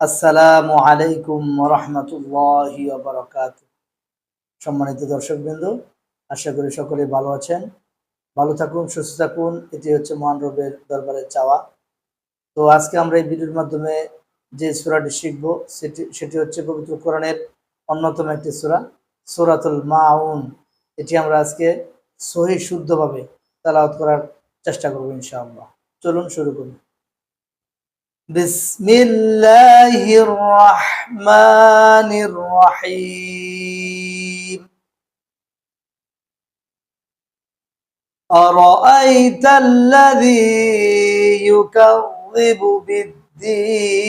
আসসালামু আলাইকুম রহমতুল্লাহ বারকাত সম্মানিত দর্শকবৃন্দ, আশা করি সকলে ভালো আছেন। ভালো থাকুন, সুস্থ থাকুন, এটি হচ্ছে মহান রবের দরবারের চাওয়া। তো আজকে আমরা এই ভিডিওর মাধ্যমে যে সুরাটি শিখব, সেটি সেটি হচ্ছে পবিত্র কোরআনের অন্যতম একটি সুরা, সুরাতুল মাউন। এটি আমরা আজকে সহি শুদ্ধভাবে তালাওয়াত করার চেষ্টা করব ইনশাআল্লাহ। চলুন শুরু করি। بسم الله الرحمن الرحيم أرأيت الذي يكذب بالدين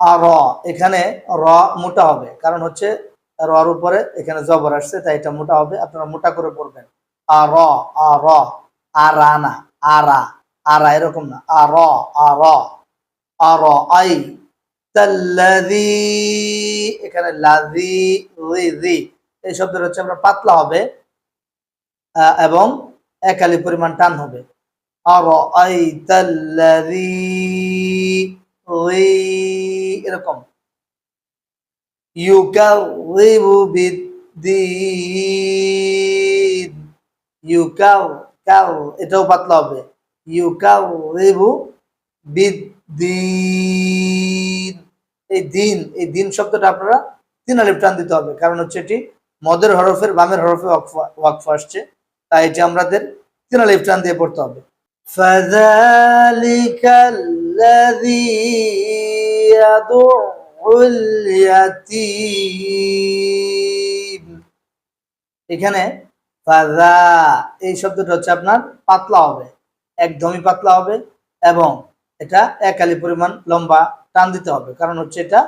আর এখানে র মোটা হবে কারণ হচ্ছে রর উপরে এখানে জবর আসছে তাই এটা মোটা হবে আপনারা মোটা করে পড়বেন আর আর আরানা আরা আরা এরকম না। আর আর আর, আই, তাল্লাযী, এখানে লাযী, রিযি, এই শব্দটা হচ্ছে আমরা পাতলা হবে এবং একালি পরিমাণ টান হবে। আর, আই, তাল্লাযী এরকম। ইউকাযিবু বিদ্দীন ইউকাউ কাউ এটাও পাতলা হবে। ইউকাযিবু বিদ্দীন এই দিন এই দিন শব্দটা আপনারা তিন আলিফ টান দিতে হবে কারণ হচ্ছে এটি মদের হরফের বামের হরফে ওয়াকফ আসছে তাই এটি আমাদের তিন আলিফ টান দিয়ে পড়তে হবে فذلك الذي يدع اليتيم এখানে ফাজা এই শব্দটা হচ্ছে আপনার পাতলা হবে একদমই পাতলা হবে এবং এটা একালি পরিমাণ লম্বা টান দিতে হবে। কারণ হচ্ছে এটা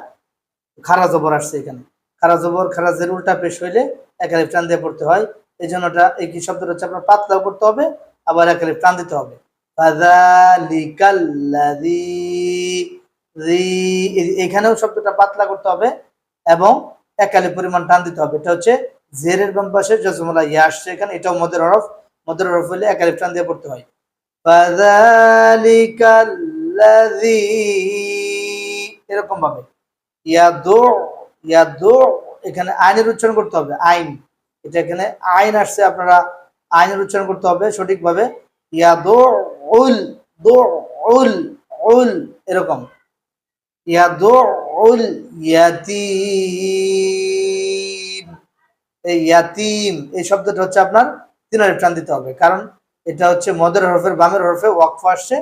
খারা জবর আসছে এখানে। খারা জবর খারাজের উল্টা পেশ হইলে একালিফ টান দিয়ে পড়তে হয়। এই জন্য এটা এই কি শব্দটা হচ্ছে আপনার পাতলাও করতে হবে, আবার একালিফ টান দিতে হবে। এখানেও শব্দটা পাতলা করতে হবে এবং একালি পরিমাণ টান দিতে হবে। এটা হচ্ছে জেরের বাম পাশে ইয়া আসছে এখানে, এটাও মদের হরফ। মদের হরফ হলে একালিফ টান দিয়ে পড়তে হয়। এরকম ভাবে। এখানে আইনের উচ্চারণ করতে হবে, আইন। এটা এখানে আইন আসছে, আপনারা আইনের উচ্চারণ করতে হবে সঠিকভাবে। ইয়াদু উল দু উল উল এরকম। ইয়াদু উল ইয়াতিম। এই ইয়াতিম, এই শব্দটা হচ্ছে আপনার তিন আলিফ টান দিতে হবে, কারণ এটা হচ্ছে মদের হরফের, বামের হরফে ওয়াকফ আসছে,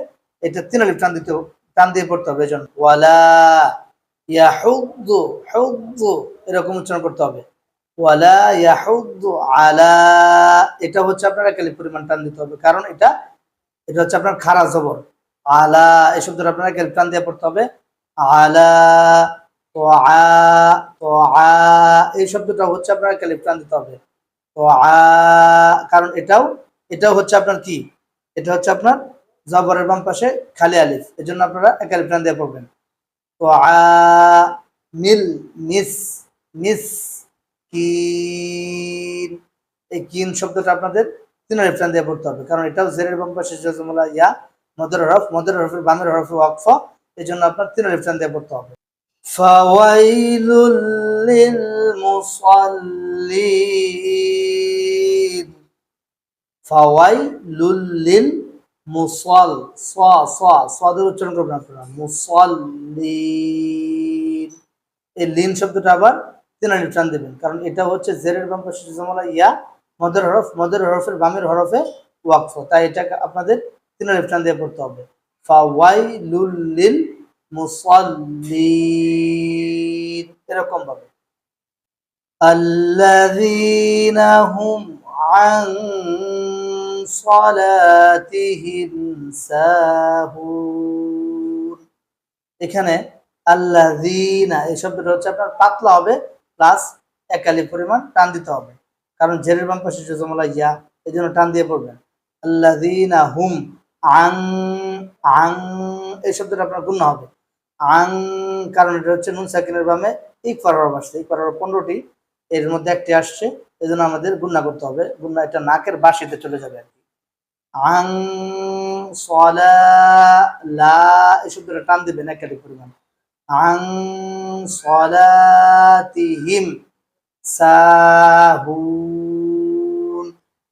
এটা তিন আলিফ টান দিতে টান দিয়ে পড়তে হবে এজন্য। ওয়ালা ইয়াহুদ্দু, হুদ্দু, এরকম উচ্চারণ করতে হবে। ওয়ালা ইয়া ইয়াহুদ্দু আলা, এটা হচ্ছে আপনার একালি পরিমাণ টান দিতে হবে, কারণ এটা এটা হচ্ছে আপনার খারা জবর। আলা এই শব্দটা আপনার একালি টান দিয়ে পড়তে হবে। আলা এই শব্দটা হচ্ছে আপনার একালি টান দিতে হবে। কারণ এটাও এটাও হচ্ছে আপনার কি? এটা হচ্ছে আপনার জবরের বাম পাশে খালি আলিফ। এই জন্য আপনারা একালিফ টান দিয়ে পড়বেন। তো মিল, মিস মিস, কিন। এই কিন শব্দটা আপনাদের তিন আলিফ দিয়ে পড়তে হবে। কারণ এটাও জেরের বাম পাশে জজমলা, ইয়া, মদের হরফ, মদের হরফের বামের হরফে ওয়াকফ। এই জন্য আপনার তিন আলিফ দিয়ে পড়তে হবে। ফাওয়াইলুল লিল মুসাল্লিন। ফাওয়াই লুল্লিল মুসল, স স, সদের উচ্চারণ করবেন আপনারা। মুসল্লিন। এই লিন শব্দটা আবার তিনানি টান দেবেন। কারণ এটা হচ্ছে জেরের বাম পাশে জমলা ইয়া, মদের হরফ, মদের হরফের বামের হরফে ওয়াকফ। তাই এটাকে আপনাদের তিনানি টান দিয়ে পড়তে হবে। ফাওয়াই লুল্লিল মুসল্লিন। এরকম ভাবে। আল্লাযীনা হুম আন صلاتهم ساهون এখানে আল্লাযীনা এই শব্দটা হচ্ছে আপনার পাতলা হবে প্লাস একালি পরিমাণ টান দিতে হবে কারণ জেরের বাম পাশে জমলা ইয়া এই জন্য টান দিয়ে পড়বেন আল্লাযীনা হুম আং আং এই শব্দটা আপনার গুণ হবে আং কারণ এটা হচ্ছে নুন সাকিনের বামে ইকফার হরফ আসছে ইকফার হরফ পনেরোটি এর মধ্যে একটি আসছে এই জন্য আমাদের গুণনা করতে হবে। গুণনা এটা নাকের বাসিতে চলে যাবে আর কি। আং, সলা, লা এই শব্দটা টান দিবেন একাধিক পরিমাণ। আং, সলাতিহিম, সাহুন।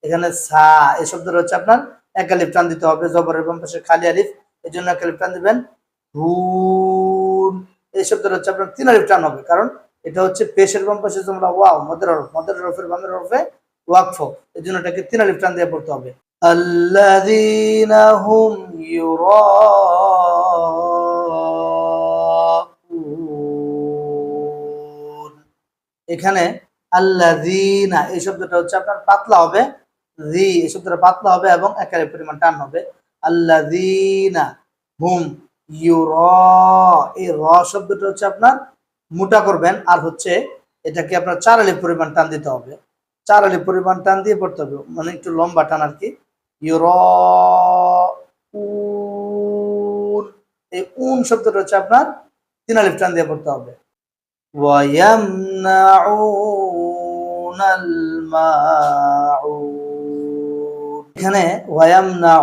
এখানে সা, এই শব্দটা হচ্ছে আপনার একালিপ টান দিতে হবে, জবরের বাম পাশে খালি আলিফ এই জন্য একালিপ টান দিবেন। হুন, এই শব্দটা হচ্ছে আপনার তিন আলিফ টান হবে, কারণ এটা হচ্ছে পেশের বাম পাশে তোমরা, ওয়াও, মদের হরফ, মদের হরফের বামের হরফে ওয়াকফ। এই জন্য এটাকে তিন আলিফ টান দিয়ে পড়তে হবে। আল্লাযীনা হুম ইউরাউন। এখানে আল্লাযীনা, এই শব্দটা হচ্ছে আপনার পাতলা হবে, জি, এই শব্দটা পাতলা হবে এবং একের পরিমাণ টান হবে। আল্লাযীনা হুম ইউরা, এই র শব্দটা হচ্ছে আপনার মোটা করবেন, আর হচ্ছে এটাকে আপনার চার আলি পরিমাণ টান দিতে হবে। চার আলি পরিমাণ টান দিয়ে পড়তে হবে মানে একটু লম্বা টান আর কি ইয়ে এই উন শব্দটা হচ্ছে আপনার তিন আলিফ টান দিয়ে পড়তে হবে। এখানে ওয়াম না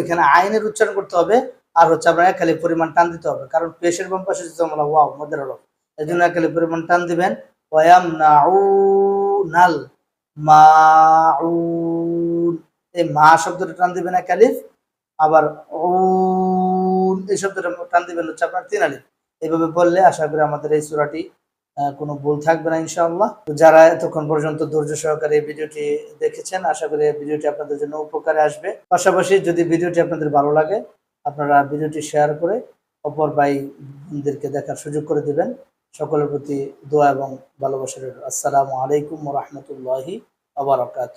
এখানে আইনের উচ্চারণ করতে হবে। আর হচ্ছে আপনার একালি পরিমাণ টান দিতে হবে। কারণ পেশের বাম পাশে আমরা ওয়াও, মদের হলো এই জন্য একালি পরিমাণ টান দিবেন। ওয়ায়ামনাউনাল মাউন। এই মা শব্দটা টান দিবেন একালিফ আবার উন, এই শব্দটা টান দিবেন হচ্ছে আপনার তিন আলিফ এইভাবে বললে আশা করি আমাদের এই সুরাটি কোনো ভুল থাকবে না ইনশাআল্লাহ। যারা এতক্ষণ পর্যন্ত ধৈর্য সহকারে এই ভিডিওটি দেখেছেন, আশা করি এই ভিডিওটি আপনাদের জন্য উপকারে আসবে। পাশাপাশি যদি ভিডিওটি আপনাদের ভালো লাগে আপনারা ভিডিওটি শেয়ার করে অপর ভাই বোনদেরকে দেখার সুযোগ করে দিবেন। সকলের প্রতি দোয়া এবং ভালোবাসা রইল। আসসালামু আলাইকুম রহমতুল্লাহি আবরাকাত